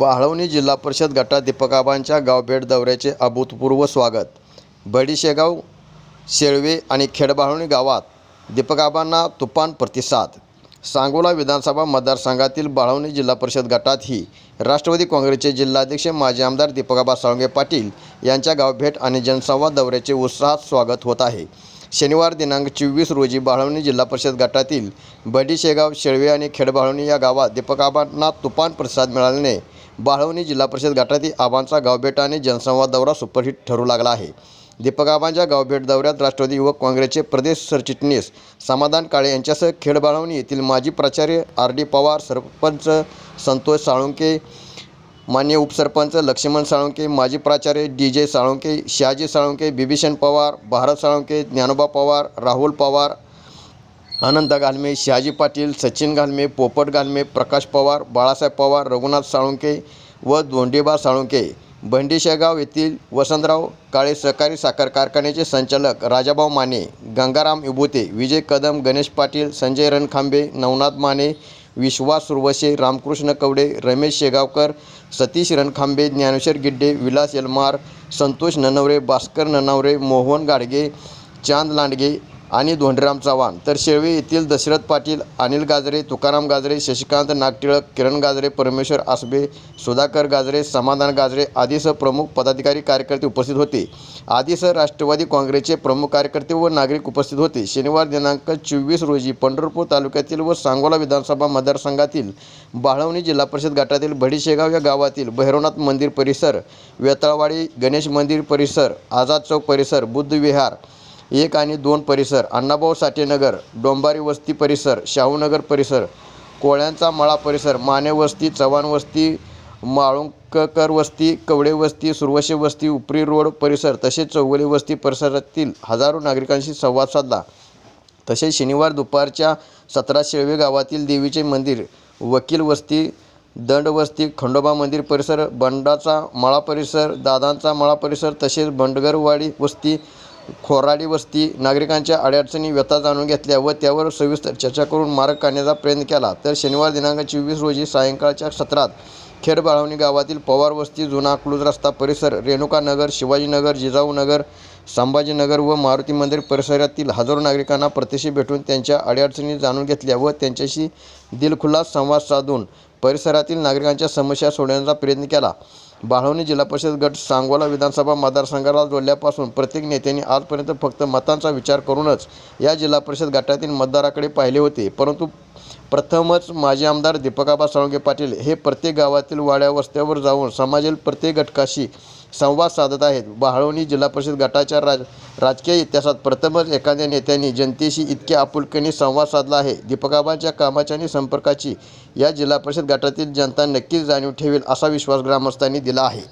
बाळवणी जिल्हा परिषद गटात दीपकाबांच्या गावभेट दौऱ्याचे अभूतपूर्व स्वागत. बडीशेगाव शेळवे आणि खेडबाळवणी गावात दीपकाबांना तुफान प्रतिसाद. सांगोला विधानसभा मतदारसंघातील बाळवणी जिल्हा परिषद गटातही राष्ट्रवादी काँग्रेसचे जिल्हाध्यक्ष माजी आमदार दीपकाबा साळुंगे पाटील यांच्या गावभेट आणि जनसंवाद दौऱ्याचे उत्साहात स्वागत होत आहे. शनिवार दिनांक चोवीस रोजी बाळवणी जिल्हा परिषद गटातील बडीशेगाव शेळवे आणि खेडबाळवणी या गावात दीपकाबांना तुफान प्रतिसाद मिळाल्याने बाळवणी जिल्हा परिषद गटातील आबांचा गावभेट आणि जनसंवाद दौरा सुपरहिट ठरू लागला आहे. दीपकाबांच्या गावभेट दौऱ्यात राष्ट्रवादी युवक काँग्रेसचे प्रदेश सरचिटणीस समाधान काळे यांच्यासह खेडबाळवणी येथील माजी प्राचार्य आर डी पवार सरपंच संतोष साळुंके मान्य उपसरपंच लक्ष्मण साळुंके माजी प्राचार्य डी जे साळुंके शहाजी साळुंके बिभीषण पवार भारत साळुंके ज्ञानोबा पवार राहुल पवार आनंद घालमे शहाजी पाटील सचिन घालमे पोपट घालमे प्रकाश पवार बाळासाहेब पवार रघुनाथ साळुंके व धोंडेबा साळुंके. बंडीशेगाव येथील वसंतराव काळे सहकारी साखर कारखान्याचे संचालक राजाभाऊ माने गंगाराम इबोते विजय कदम गणेश पाटील संजय रणखांबे नवनाथ माने विश्वास सुरवसे रामकृष्ण कवडे रमेश शेगावकर सतीश रणखांबे ज्ञानेश्वर गिड्डे विलास यलमार संतोष ननवरे भास्कर ननवरे मोहन गाडगे चांद लांडगे आणि धोंडराम चव्हाण. तर शेळवे येथील दशरथ पाटील अनिल गाजरे तुकाराम गाजरे शशिकांत नागटिळक किरण गाजरे परमेश्वर आसबे सुधाकर गाजरे समाधान गाजरे आदीसह प्रमुख पदाधिकारी कार्यकर्ते उपस्थित होते. आदीसह राष्ट्रवादी काँग्रेसचे प्रमुख कार्यकर्ते व नागरिक उपस्थित होते. शनिवार दिनांक चोवीस रोजी पंढरपूर तालुक्यातील व सांगोला विधानसभा मतदारसंघातील बाळवणी जिल्हा परिषद गटातील भडीशेगाव या गावातील भैरवनाथ मंदिर परिसर वेताळवाडी गणेश मंदिर परिसर आझाद चौक परिसर बुद्ध विहार एक आणि दोन परिसर अण्णाभाऊ साठेनगर डोंबारी वस्ती परिसर शाहूनगर परिसर कोळ्यांचा मळा परिसर माने वस्ती चव्हाण वस्ती माळुंककर वस्ती कवडे वस्ती सुरवशे वस्ती उपरी रोड परिसर तसेच चौगुले वस्ती परिसरातील हजारो नागरिकांशी संवाद साधला. तसेच शनिवार दुपारच्या सतरा शेळवे गावातील देवीचे मंदिर वकील वस्ती दंडवस्ती खंडोबा मंदिर परिसर बंडाचा मळा परिसर दादांचा मळा परिसर तसेच बंडगरवाडी वस्ती खोराडी वस्ती नागरिकांच्या अडीअडचणी व्यथा जाणून घेतल्या व त्यावर सविस्तर चर्चा करून मार्ग काढण्याचा प्रयत्न केला. तर शनिवार दिनांक चोवीस रोजी सायंकाळच्या सत्रात खेड बाळवणी गावातील पवार वस्ती जुना अकलूज रस्ता परिसर रेणुकानगर शिवाजीनगर जिजाऊनगर संभाजीनगर व मारुती मंदिर परिसरातील हजारो नागरिकांना प्रत्यक्ष भेटून त्यांच्या अडीअडचणी जाणून घेतल्या व त्यांच्याशी दिलखुलास संवाद साधून परिसरातील नागरिकांच्या समस्या सोडवण्याचा प्रयत्न केला. बाळवणी जिल्हा परिषद गट सांगोला विधानसभा मतदारसंघाला जोडल्यापासून प्रत्येक नेत्यांनी आजपर्यंत फक्त मतांचा विचार करूनच या जिल्हा परिषद गटातील मतदाराकडे पाहिले होते. परंतु प्रथमच माजी आमदार दीपकाबा साळुंके पाटील हे प्रत्येक गावातील वाड्या वस्त्यावर जाऊन समाजातील प्रत्येक घटकाशी संवाद साधत आहेत. बाळवणी जिल्हा परिषद गटाच्या राज राजकीय इतिहासात प्रथमच एखाद्या नेत्यांनी जनतेशी इतक्या आपुलकीने संवाद साधला आहे. दीपकाबांच्या कामाच्या आणि संपर्काची या जिल्हा परिषद गटातील जनता नक्कीच जाणीव ठेवेल असा विश्वास ग्रामस्थांनी दिला आहे.